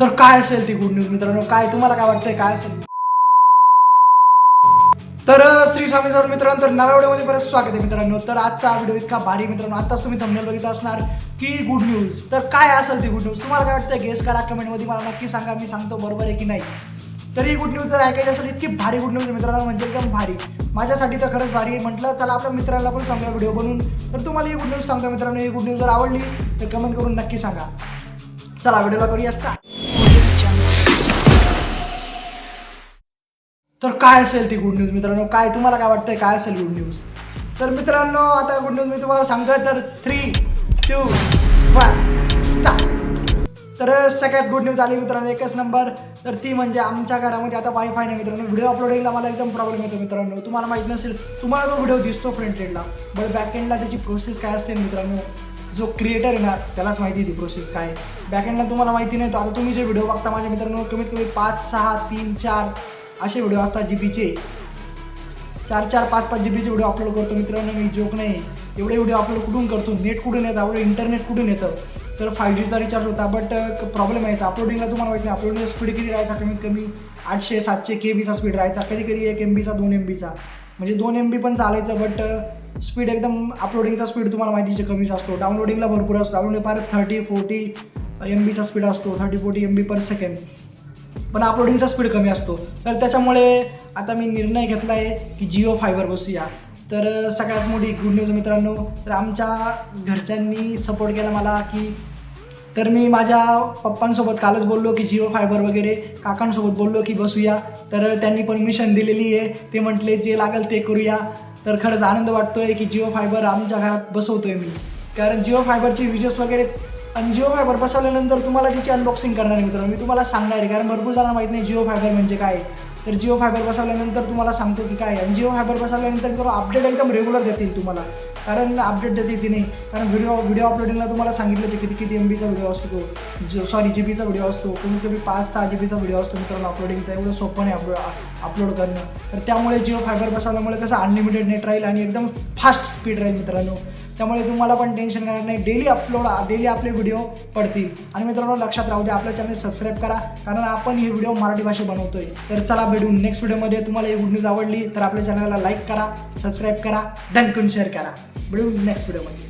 तर काय असेल ती गुड न्यूज मित्रांनो? काय तुम्हाला काय वाटतंय? काय असेल? तर श्री स्वामी सर मित्रांनो तर नव्या व्हिडिओमध्ये परत स्वागत आहे मित्रांनो. तर आजचा व्हिडिओ इतका भारी मित्रांनो. आताच तुम्ही थंबनेल बघितलं असणार की गुड न्यूज तर काय असेल ती गुड न्यूज तुम्हाला काय वाटतं गेस करा कमेंटमध्ये मला नक्की सांगा मी सांगतो बरोबर आहे की नाही. तर ही गुड न्यूज जर ऐकायची असेल इतकी भारी गुड न्यूज मित्रांनो म्हणजे एकदम भारी. माझ्यासाठी तर खरंच भारी आहे. म्हटलं चला आपल्या मित्रांना पण सांगा व्हिडिओ बनवून. तर तुम्हाला ही गुड न्यूज सांगतो मित्रांनो. ही गुड न्यूज जर आवडली तर कमेंट करून नक्की सांगा. चला व्हिडिओला करूया असता तर काय असेल ती गुड न्यूज मित्रांनो? काय तुम्हाला काय वाटतंय काय असेल गुड न्यूज तर मित्रांनो आता गुड न्यूज मी तुम्हाला सांगतोय तर थ्री टू वन स्टार्ट तर सगळ्यात गुड न्यूज आली मित्रांनो एकच नंबर तर ती म्हणजे आमच्या घरामध्ये आता वायफाय नाही मित्रांनो. व्हिडिओ अपलोडिंगला मला एकदम प्रॉब्लेम येतो मित्रांनो. तुम्हाला माहीत नसेल तुम्हाला तो व्हिडिओ दिसतो फ्रंट एंडला बट बॅक एंडला त्याची प्रोसेस काय असते मित्रांनो? जो क्रिएटर आहे ना त्यालाच माहिती आहे ती प्रोसेस काय. बॅक एंडला तुम्हाला माहिती नाही तर आता तुम्ही जे व्हिडिओ बघता माझ्या मित्रांनो कमीत कमी पाच सहा तीन चार असे व्हिडिओ असतात जी बीचे चार चार पाच पाच जी बीचे व्हिडिओ अपलोड करतो मित्रांनो मी जोक नाही. एवढे व्हिडिओ अपलोड कुठून करतो? नेट कुठून येतं? आपलं इंटरनेट कुठून येतं? तर फाय जीचा रिचार्ज होता बट प्रॉब्लेम यायचा अपलोडिंगला तुम्हाला माहिती नाही अपलोडिंग स्पीड किती राहायचा? कमीत कमी आठशे सातशे के बीचा स्पीड राहायचा. कधी कधी एक एम बीचा दोन एम बीचा म्हणजे दोन एम बी पण चालायचं बट स्पीड एकदम अपलोडिंगचा स्पीड तुम्हाला माहितीचे कमीच असतो. डाउनलोडिंगला भरपूर असतो. डाउनलोडिंग फार थर्टी फोर्टी एम बीचा स्पीड असतो. Thirty forty M B per second पण अपलोडिंगचा स्पीड कमी असतो. तर त्याच्यामुळे आता मी निर्णय घेतला आहे की जिओ फायबर बसूया. तर सगळ्यात मोठी गुड न्यूज मित्रांनो. तर आमच्या घरच्यांनी सपोर्ट केला मला की तर मी माझ्या पप्पांसोबत कालच बोललो की जिओ फायबर वगैरे काकांसोबत बोललो की बसूया. तर त्यांनी परमिशन दिलेली आहे. ते म्हटले जे लागेल ते करूया. तर खरंच आनंद वाटतोय की जिओ फायबर आमच्या घरात बसवतोय मी. कारण जिओ फायबरचे विजेस वगैरे आणि जिओ फायबर बसवल्यानंतर तुम्हाला तिची अनबॉक्सिंग करणार आहे मित्रांनो. मी तुम्हाला सांगणार आहे कारण भरपूर जणांना माहीत नाही जिओ फायबर म्हणजे काय तर जिओ फायबर बसवल्यानंतर तुम्हाला सांगतो की काय आणि जिओ फायबर बसवल्यानंतर मित्रांनो अपडेट एकदम रेग्युलर देतील तुम्हाला. कारण अपडेट देते ती नाही. कारण व्हिडिओ व्हिडिओ अपलोडिंगला तुम्हाला सांगितलं किती किती एम बीचा व्हिडिओ असतो तो. जो सॉरी जी बीचा व्हिडिओ असतो. कमीत कमी पाच सहा जी बीचा व्हिडिओ असतो मित्रांनो. अपलोडिंगचा एवढं सोपं नाही अपलोड अपलोड करणं. तर त्यामुळे जिओ फायबर बसवल्यामुळे कसं अनलिमिटेड नेट राहील आणि एकदम फास्ट स्पीड राहील मित्रांनो. त्यामुळे तुम्हाला पण टेन्शन येणार नाही. डेली अपलोड डेली आपले व्हिडिओ पडतील. आणि मित्रांनो लक्षात राहू द्या आपल्या चॅनल सबस्क्राईब करा. कारण आपण हे व्हिडिओ मराठी भाषेत बनवतोय. तर चला भेटू नेक्स्ट व्हिडिओमध्ये तुम्हाला ही गुड न्यूज आवडली तर आपल्या चॅनलला लाईक करा सबस्क्राईब करा धनकून शेअर करा. भेटू नेक्स्ट व्हिडिओमध्ये